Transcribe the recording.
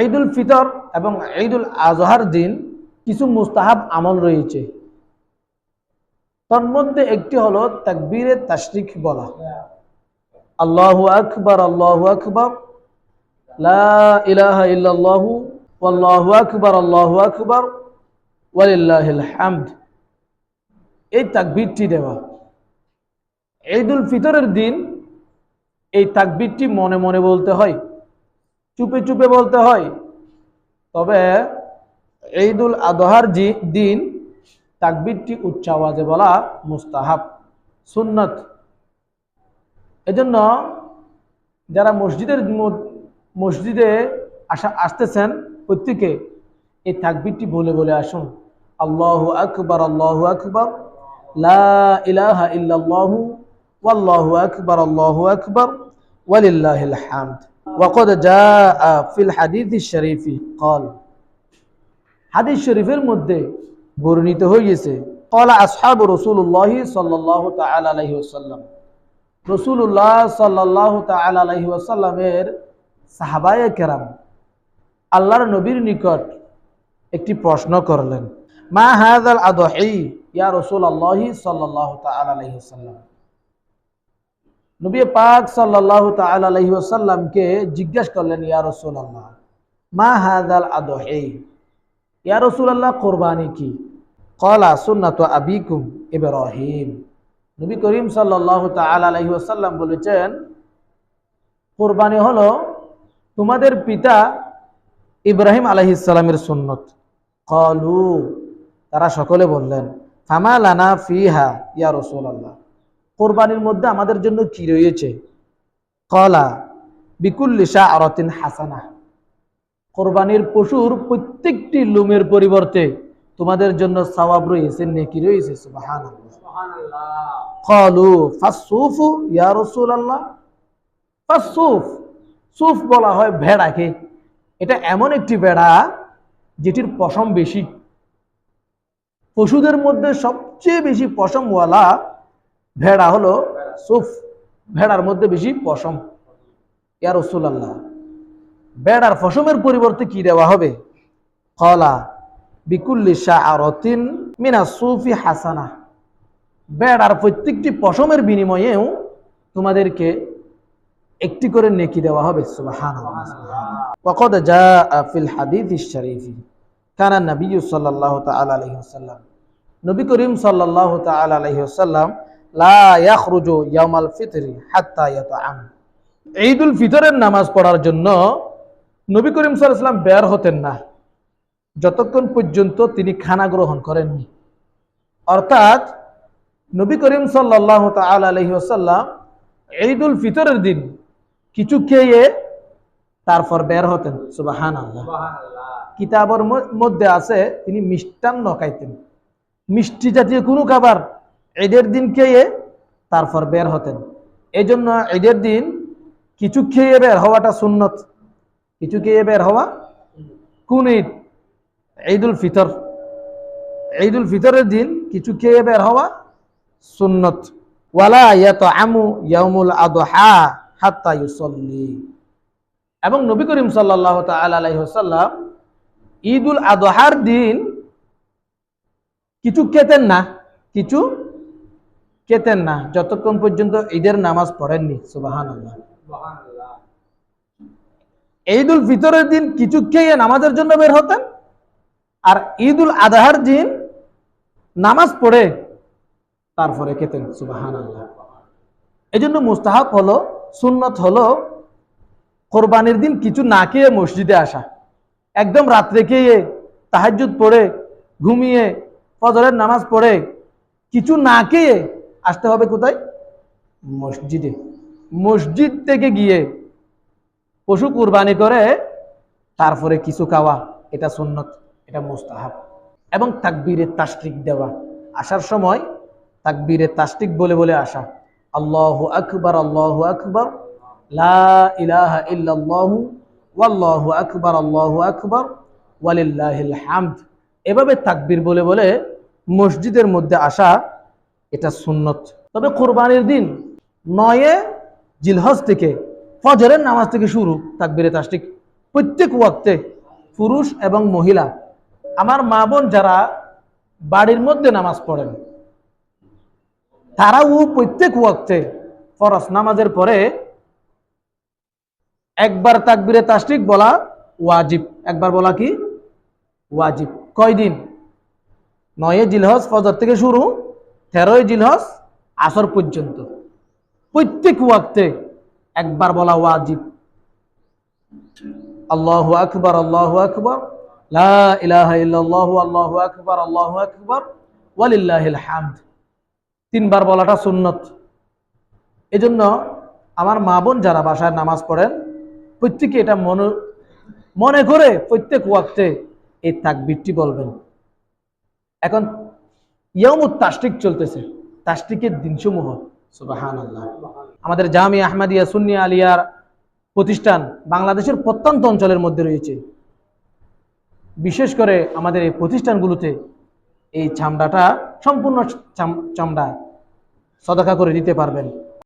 ঈদুল ফিতর এবং ঈদুল আজহার দিন কিছু মুস্তাহাব আমল রয়েছে। তন্মধ্যে একটি হলো তাকবীরে তাশরিক বলা। আল্লাহু আকবার আল্লাহু আকবার ইলাহা ইল্লাল্লাহু ওয়াল্লাহু আকবার, আল্লাহু আকবার, ওয়ালিল্লাহিল হামদ। এই তাকবীরটি দেওয়া। ঈদুল ফিতরের দিন এই তাকবীরটি মনে মনে বলতে হয়। চুপে চুপে বলতে হয়। তবে ঈদুল আদহার জি দিন তাকবিরটি উচ্চ আওয়াজে বলা মুস্তাহাব, সুন্নত। এজন্য যারা মসজিদের মসজিদে আসা, আসতেছেন, প্রত্যেকে এই তাকবিরটি বলে বলে আসুন। আল্লাহু আকবার আল্লাহু আকবার, লা ইলাহা ইল্লাল্লাহু, ওয়াল্লাহু আকবার, আল্লাহু আকবার, ওয়ালিল্লাহিল হামদ। ওয়াকদ জা ফিল হাদিদ শরীফি কল হাদিস শরীফের আল্লাহর নবীর নিকট একটি প্রশ্ন করলেন, মা হাজ আদহি ইয়া রসুল আল্লাহ সাল্লাহ তালাহি নবী পাক সাল্লাহ ওসাল্লামকে জিজ্ঞেস করলেন, ইয়া রসুল আল্লাহ মা হাদাল আদহি? ইয়া রসুল আল্লাহ কোরবানি কি? কলা সুন্নাত আবিকুম ইব্রাহিম। নবী করিম সাল্লাহ তাল আলহি আসাল্লাম বলেছেন, কোরবানি হলো তোমাদের পিতা ইব্রাহিম আলহিসাল্লামের সুন্নত। কলু তারা সকলে বললেন, ফামা লানা ফিহা, ইয়া রসুল আল্লাহ কোরবানির মধ্যে আমাদের জন্য কি রয়েছে? কলা বিকুল্লিশা আরতিন হাসানা। কোরবানির পশুর প্রত্যেকটি লুমের পরিবর্তে তোমাদের জন্য সওয়াব রয়েছে নেকি রয়েছে সুবহানাল্লাহ। কলু ফাসুফু ইয়া রাসূলুল্লাহ। ফাসুফ সুফ বলা হয় ভেড়াকে। এটা এমন একটি ভেড়া যেটির পশম বেশি। পশুদের মধ্যে সবচেয়ে বেশি পশমওয়ালা ভেড়া হলো সুফ ভেড়ার মধ্যে বেশি পশম ইয়া রাসূলুল্লাহ ভেড়ার পশমের পরিবর্তে কি দেওয়া হবে কলা বিকুল্লি শাআরাতিন মিনা সুফি হাসানা বেড়ার প্রত্যেকটি পশমের বিনিময়েও তোমাদেরকে একটি করে নেকি দেওয়া হবে সুবহানাল্লাহ وقد جاء في الحديث الشريف كان النبي صلى الله تعالى عليه وسلم নবী করিম সাল্লাল্লাহু তাআলা আলাইহি ওয়াসাল্লাম লা ইয়াখরুজু ইয়াউমাল ফিতরি হাত্তা ইয়াতআম। ঈদুল ফিতরের নামাজ পড়ার জন্য নবী করিম আলাইহি বের হতেন না। যতক্ষণ পর্যন্ত তিনি খানা গ্রহণ করেননি। অর্থাৎ নবী করিম সাল্লাহ তাল আলহি আসাল্লাম ঈদুল ফিতরের দিন কিছু খেয়ে তারপর বের হতেন। সুবাহান আল্লাহ কিতাবর মধ্যে আছে তিনি মিষ্টান্ন খাইতেন। মিষ্টি জাতীয় কোনো খাবার ঈদের দিন খেয়ে তারপর বের হতেন। এই জন্য ঈদের দিন কিছু খেয়ে বের হওয়াটা সুন্নত। কিছু খেয়ে বের হওয়া কোন ঈদ ঈদুল ফিতর। ঈদুল ফিতরের দিন কিছু খেয়ে বের হওয়া সুন্নত। ওয়ালা ইয়াতআমু ইয়াউমুল আদহা হাত্তা ইউসাল্লি। এবং নবী করিম আলাইহি ওয়াসাল্লাম ঈদুল আদহার দিন কিছু খেতেন না, কিছু খেতেন না, যতক্ষণ পর্যন্ত ঈদের নামাজ পড়েননি, সুবহানাল্লাহ। ঈদুল ফিতরের দিন কিছু খেয়ে নামাজের জন্য বের হতেন, আর ঈদুল আদহার দিন নামাজ পড়ে তারপরে খেতেন সুবাহান এই জন্য মুস্তাহাব হলো, সুন্নত হলো, কোরবানির দিন কিছু না খেয়ে মসজিদে আসা, একদম রাত্রে খেয়ে তাহাজ্জুদ পড়ে, ঘুমিয়ে ফজরের নামাজ পড়ে, কিছু না খেয়ে আসতে হবে কোথায়? মসজিদে। মসজিদ থেকে গিয়ে পশু কুরবানি করে তারপরে কিছু খাওয়া এটা সুন্নত এটা মুস্তাহাব। এবং তাকবীরে তাশরিক দেওয়া। আসার সময় তাকবীরে তাশরিক বলে বলে আসা। আল্লাহ আকবার আল্লাহ আকবর লা ইলাহা ইল্লাল্লাহু ওয়াল্লাহু আকবার আল্লাহু আকবার ওয়ালিল্লাহিল হামদ। এভাবে তাকবীর বলে বলে মসজিদের মধ্যে আসা এটা সুন্নত। তবে কোরবানির দিন নয়ে জিলহজ থেকে ফজরের নামাজ থেকে শুরু তাকবীরে তাশরিক। প্রত্যেক ওয়াক্তে পুরুষ এবং মহিলা, আমার মা বোন যারা বাড়ির মধ্যে নামাজ পড়েন, তারাও প্রত্যেক ওয়াক্তে ফরস নামাজের পরে একবার তাকবিরে তাস্টিক বলা ওয়াজিব। একবার বলা কি? ওয়াজিব। কয়দিন? নয়ে জিলহজ ফজর থেকে শুরু তেরোই জিলহজ আসর পর্যন্ত। প্রত্যেক ওয়াক্তে একবার বলা ওয়াজিব। আল্লাহু আকবার আল্লাহু আকবার আল্লাহু আকবার আল্লাহু আকবার, ওয়ালিল্লাহিল হামদ। তিনবার বলাটা সুন্নত। এজন্য আমার মা বোন যারা বাসায় নামাজ পড়েন, প্রত্যেকে এটা মনে মনে করে প্রত্যেক ওয়াক্তে এই তাকবীরটি বলবেন। এখন ইয়ামুত তাস্টিক চলতেছে। তাস্টিকের দিনসমূহ সুবাহান আল্লাহ আমাদের জামি আহমদিয়া সুন্নি আলিয়ার প্রতিষ্ঠান বাংলাদেশের প্রত্যন্ত অঞ্চলের মধ্যে রয়েছে। বিশেষ করে আমাদের এই প্রতিষ্ঠানগুলোতে এই চামড়াটা সম্পূর্ণ চামড়া সদাকা করে দিতে পারবেন।